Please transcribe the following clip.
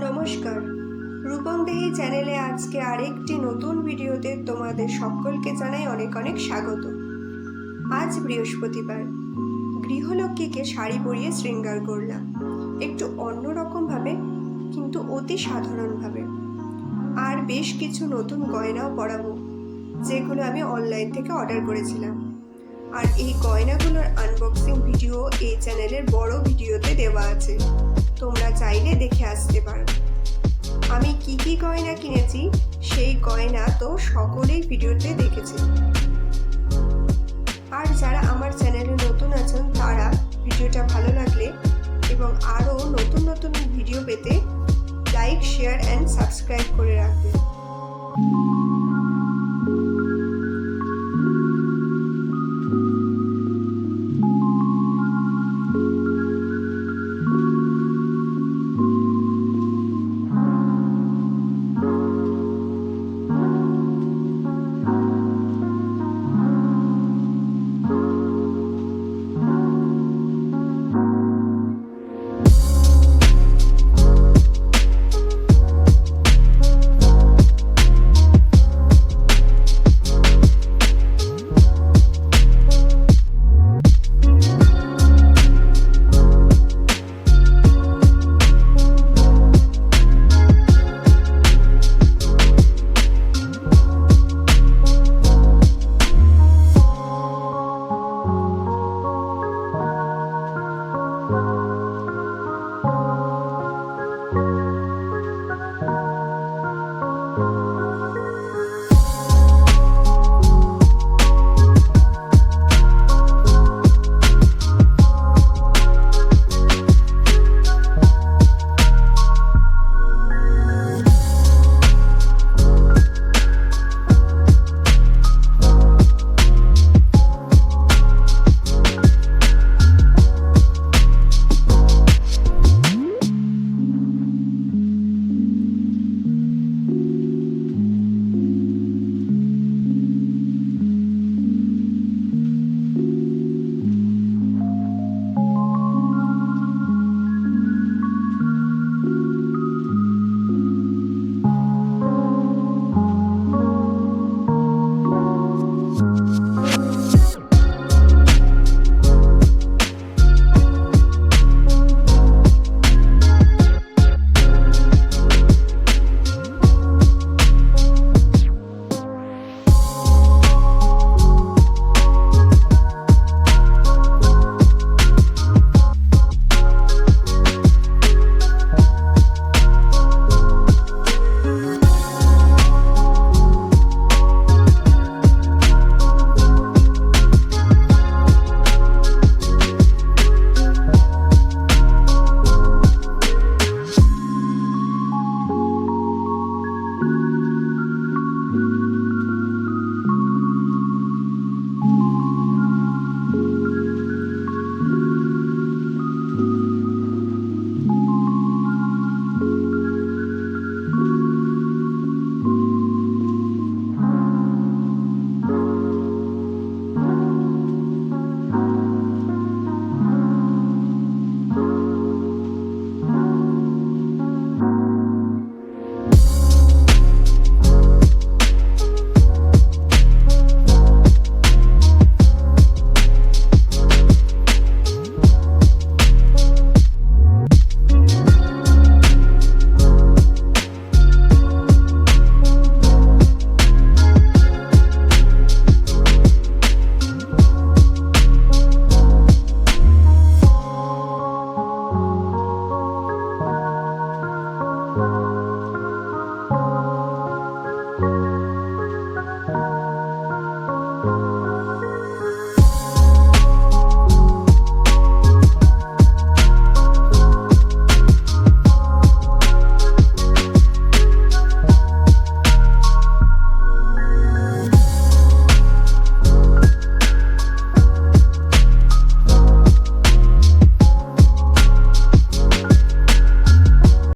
নমস্কার। রূপম দেহি চ্যানেলে আজকে আরেকটি নতুন ভিডিওতে তোমাদের সকলকে জানাই অনেক অনেক স্বাগত। আজ বৃহস্পতিবার। গৃহলক্ষ্মীকে শাড়ি পরিয়ে শৃঙ্গার করলাম। একটু অন্যরকমভাবে, কিন্তু অতি সাধারণভাবে। আর বেশ কিছু নতুন গয়নাও পরাবো, যেগুলো আমি অনলাইন থেকে অর্ডার করেছিলাম। আর এই গয়নাগুলোর আনবক্সিং ভিডিও এই চ্যানেলের বড় ভিডিওতে দেওয়া আছে। তোমরা চাইলে দেখে আসতে পারো। আমি কি কি গয়না কিনেছি, সেই গয়না তো সকলেই ভিডিওতে দেখেছে। আর যারা আমার চ্যানেলে নতুন আছেন, তারা ভিডিওটা ভালো লাগলে এবং আরও নতুন নতুন ভিডিও পেতে লাইক, শেয়ার অ্যান্ড সাবস্ক্রাইব করে রাখবেন